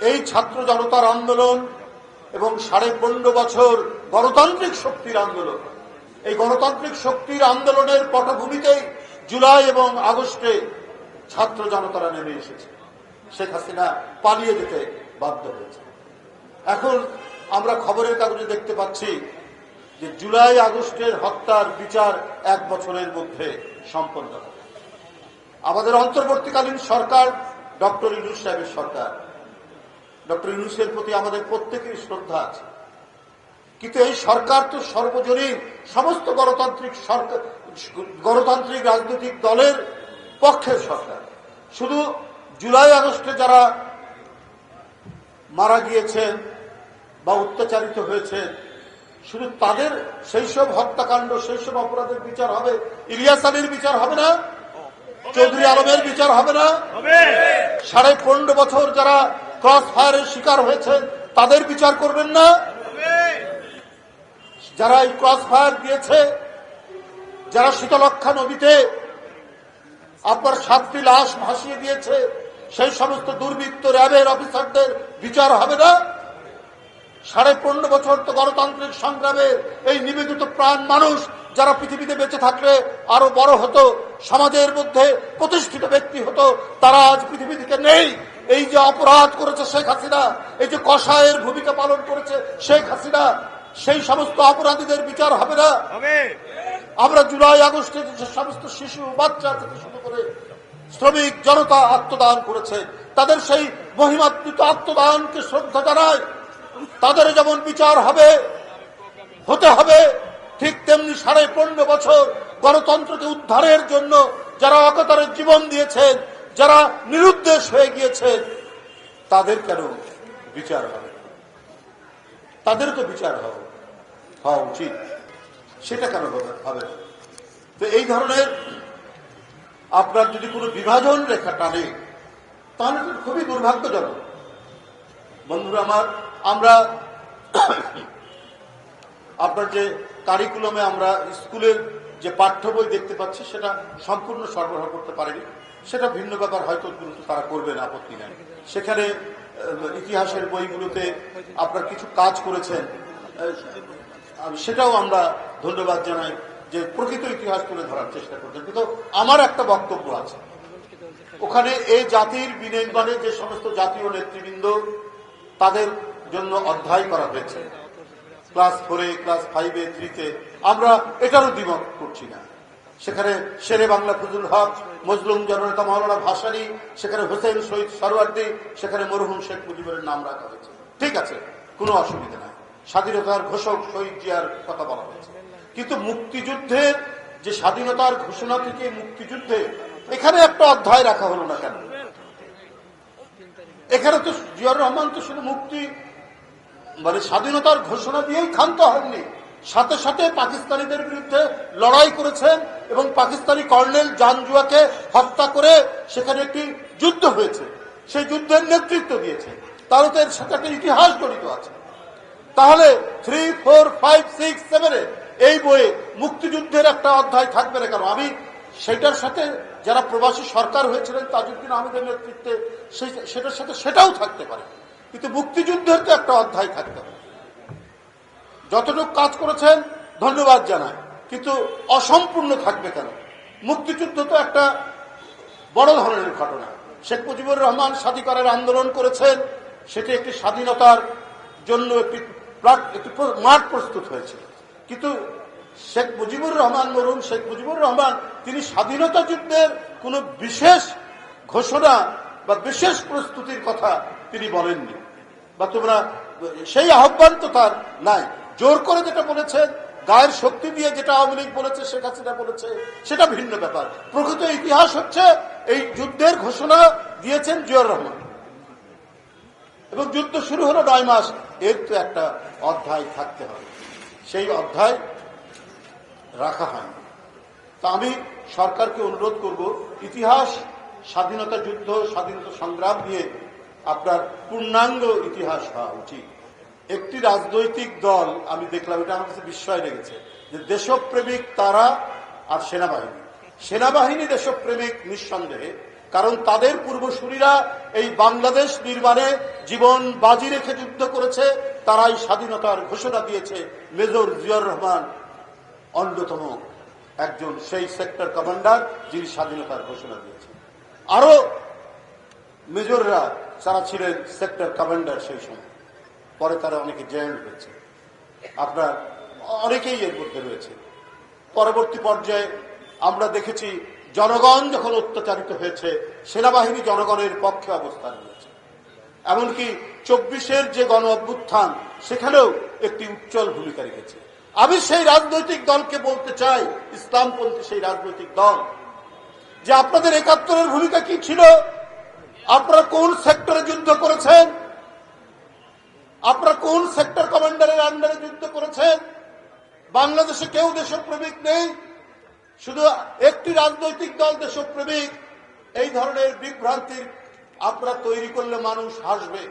এই ছাত্র জনতার আন্দোলন এবং সাড়ে পনেরো বছর গণতান্ত্রিক শক্তির আন্দোলন। এই গণতান্ত্রিক শক্তির আন্দোলনের পটভূমিতেই জুলাই এবং আগস্টে ছাত্র জনতারা নেমে এসেছে। শেখ হাসিনা পালিয়ে যেতে বাধ্য হয়েছে। এখন আমরা খবরের কাগজে দেখতে পাচ্ছি যে জুলাই আগস্টের হত্যার বিচার এক বছরের মধ্যে সম্পন্ন হবে। আমাদের অন্তর্বর্তীকালীন সরকার ডক্টর ইউনুস সাহেবের সরকার ডক্টর ইউনুসের প্রতি আমাদের প্রত্যেকেরই শ্রদ্ধা আছে। কিন্তু এই সরকার তো সর্বজনীন সমস্ত গণতান্ত্রিক সরকার গণতান্ত্রিক রাজনৈতিক দলের পক্ষের সরকার। শুধু জুলাই আগস্টে যারা মারা গিয়েছেন বা অত্যাচারিত হয়েছে শুধু তাদের সেই সব হত্যাকাণ্ড সেই সব অপরাধের বিচার হবে? ইলিয়াস আলীর বিচার হবে না? চৌধুরী আলমের বিচার হবে না? সাড়ে পনেরো বছর যারা ক্রস ফায়ারের শিকার হয়েছে, তাদের বিচার করবেন না। যারা এই ক্রস ফায়ার দিয়েছে, যারা শীতলক্ষা নদীতে আপনার সাতটি লাশ ভাসিয়ে দিয়েছে, সেই সমস্ত দুর্বৃত্ত র্যাবের অফিসারদের বিচার হবে না। সাড়ে পনেরো বছর তো গণতান্ত্রিক সংগ্রামে এই নিবেদিত প্রাণ মানুষ যারা পৃথিবীতে বেঁচে থাকলে আরও বড় হতো, সমাজের মধ্যে প্রতিষ্ঠিত ব্যক্তি হতো, তারা আজ পৃথিবী থেকে নেই। এই যে অপরাধ করেছে শেখ হাসিনা এই যে কষায়ের ভূমিকা পালন করেছে শেখ হাসিনা সেই সমস্ত অপরাধীদের বিচার হবে না। আমরা জুলাই আগস্টে যে সমস্ত শিশু বাচ্চা থেকে শুরু করে শ্রমিক জনতা আত্মদান করেছে তাদের সেই মহিমাত্মিত আত্মদানকে শ্রদ্ধা জানায় তাদের যেমন বিচার হবে হতে হবে ঠিক তেমনি সাড়ে পনেরো বছর গণতন্ত্রকে উদ্ধারের জন্য যারা অকতারের জীবন দিয়েছেন যারা নিরুদ্দেশ হয়ে গিয়েছেন তাদের কেন বিচার হবে? তাদের তো বিচার হবে, হওয়া উচিত। সেটা কেন হবে? হবে তো এই ধরনের আপনার যদি কোনো বিভাজন রেখা টানে, তাহলে তো খুবই দুর্ভাগ্যজনক। বন্ধুরা, আমার, আমরা আপনার যে কারিকুলামে আমরা স্কুলের যে পাঠ্য বই দেখতে পাচ্ছি, সেটা সম্পূর্ণ সরবরাহ করতে পারেনি। সেটা ভিন্ন ব্যাপার হয়তো গুরুত্ব তারা করবেন আপত্তি নেই। সেখানে ইতিহাসের বইগুলোতে আপনার কিছু কাজ করেছেন সেটাও আমরা ধন্যবাদ জানাই যে প্রকৃত ইতিহাস তুলে ধরার চেষ্টা করছেন। কিন্তু আমার একটা বক্তব্য আছে। ওখানে এই জাতির বিনির্মাণে যে সমস্ত জাতীয় নেতৃবৃন্দ তাদের জন্য অধ্যায় করা হয়েছে। ক্লাস ফোরে, ক্লাস ফাইভে, থ্রিতে, আমরা এটারও দ্বিমত করছি না। সেখানে শেরে বাংলা ফজুল হক, মজলুম জননেতা মৌলানা ভাসানি, সেখানে হোসেন শহীদ সরওয়ার্দি, সেখানে মরহুম শেখ মুজিবের নাম রাখা হয়েছে। ঠিক আছে, কোনো অসুবিধা নাই। স্বাধীনতার ঘোষক শহীদ জিয়ার কথা বলা হয়েছে। কিন্তু মুক্তিযুদ্ধের যে স্বাধীনতার ঘোষণা থেকে মুক্তিযুদ্ধে এখানে একটা অধ্যায় রাখা হলো না কেন? এখানে তো জিয়াউর রহমান তো শুধু মুক্তি মানে স্বাধীনতার ঘোষণা দিয়েই ক্ষান্ত হননি। সাথে সাথে পাকিস্তানিদের বিরুদ্ধে লড়াই করেছেন এবং পাকিস্তানি কর্নেল জানজুয়াকে হত্যা করে সেখানে একটি যুদ্ধ হয়েছে। সেই যুদ্ধের নেতৃত্ব দিয়েছে। তাহলে তো এর সাথে একটা ইতিহাস জড়িত আছে। তাহলে থ্রি ফোর ফাইভ সিক্স সেভেনে এই বইয়ে মুক্তিযুদ্ধের একটা অধ্যায় থাকবে না কেন? আমি সেটার সাথে যারা প্রবাসী সরকার হয়েছিলেন তাজুদ্দিন আহমেদের নেতৃত্বে সেটার সাথে সেটাও থাকতে পারে। কিন্তু মুক্তিযুদ্ধের তো একটা অধ্যায় থাকতে হবে। যতটুকু কাজ করেছেন, ধন্যবাদ জানায় কিন্তু অসম্পূর্ণ থাকবে কেন? মুক্তিযুদ্ধ তো একটা বড় ধরনের ঘটনা। শেখ মুজিবুর রহমান স্বাধিকারের আন্দোলন করেছেন, সেটি একটি স্বাধীনতার জন্য একটি একটি মাঠ প্রস্তুত হয়েছিল। কিন্তু শেখ মুজিবুর রহমান মরুন, শেখ মুজিবুর রহমান, তিনি স্বাধীনতা যুদ্ধের কোনো বিশেষ ঘোষণা বা বিশেষ প্রস্তুতির কথা তিনি বলেননি। বা তোমরা সেই আহ্বান তো তার নাই। জোর করে যেটা বলেছেন গায়ের শক্তি দিয়ে যেটা আওয়ামী লীগ বলেছে, শেখ হাসিনা বলেছে, সেটা ভিন্ন ব্যাপার। প্রকৃত ইতিহাস হচ্ছে, এই যুদ্ধের ঘোষণা দিয়েছেন জিয়র রহমান। এবং যুদ্ধ শুরু হলো নয় মাস, এর তো একটা অধ্যায় থাকতে হবে। সেই অধ্যায় রাখা হয়নি। তা আমি সরকারকে অনুরোধ করব, ইতিহাস, স্বাধীনতা যুদ্ধ, স্বাধীনতা সংগ্রাম নিয়ে আপনার পূর্ণাঙ্গ ইতিহাস হওয়া উচিত। একটি রাজনৈতিক দল, আমি দেখলাম, এটা আমার কাছে বিস্ময় লেগেছে, যে দেশপ্রেমিক তারা আর সেনাবাহিনী। সেনাবাহিনী দেশপ্রেমিক নিঃসন্দেহে, কারণ তাদের পূর্বসূরীরা এই বাংলাদেশ নির্মাণে জীবন বাজি রেখে যুদ্ধ করেছে, তারাই স্বাধীনতার ঘোষণা দিয়েছে মেজর জিয়ার রহমান, অন্যতম একজন সেই সেক্টর কমান্ডার যিনি স্বাধীনতার ঘোষণা দিয়েছেন। আরও মেজররা যারা ছিলেন সেক্টর কমান্ডার সেই সময়। পরে তারা অনেকে জয়েন্ট হয়েছে। আপনার অনেকেই এর মধ্যে রয়েছে। পরবর্তী পর্যায়ে আমরা দেখেছি জনগণ যখন অত্যাচারিত হয়েছে, সেনাবাহিনী জনগণের পক্ষে অবস্থান নিয়েছে। এমনকি চব্বিশের যে গণ অভ্যুত্থান, সেখানেও একটি উজ্জ্বল ভূমিকা রেখেছে। আমি সেই রাজনৈতিক দলকে বলতে চাই, ইসলামপন্থী সেই রাজনৈতিক দল। যে আপনাদের একাত্তরের ভূমিকা কি ছিল? আপনারা কোন সেক্টরে যুদ্ধ করেছেন? আপনারা কোন সেক্টর কমান্ডারের আন্ডারে যুদ্ধ করেছেন? বাংলাদেশে কেউ দেশপ্রেমিক নেই। শুধু একটি রাজনৈতিক দল দেশপ্রেমিক। এই ধরনের বিভ্রান্তির আপনারা তৈরি করলে মানুষ হাসবে।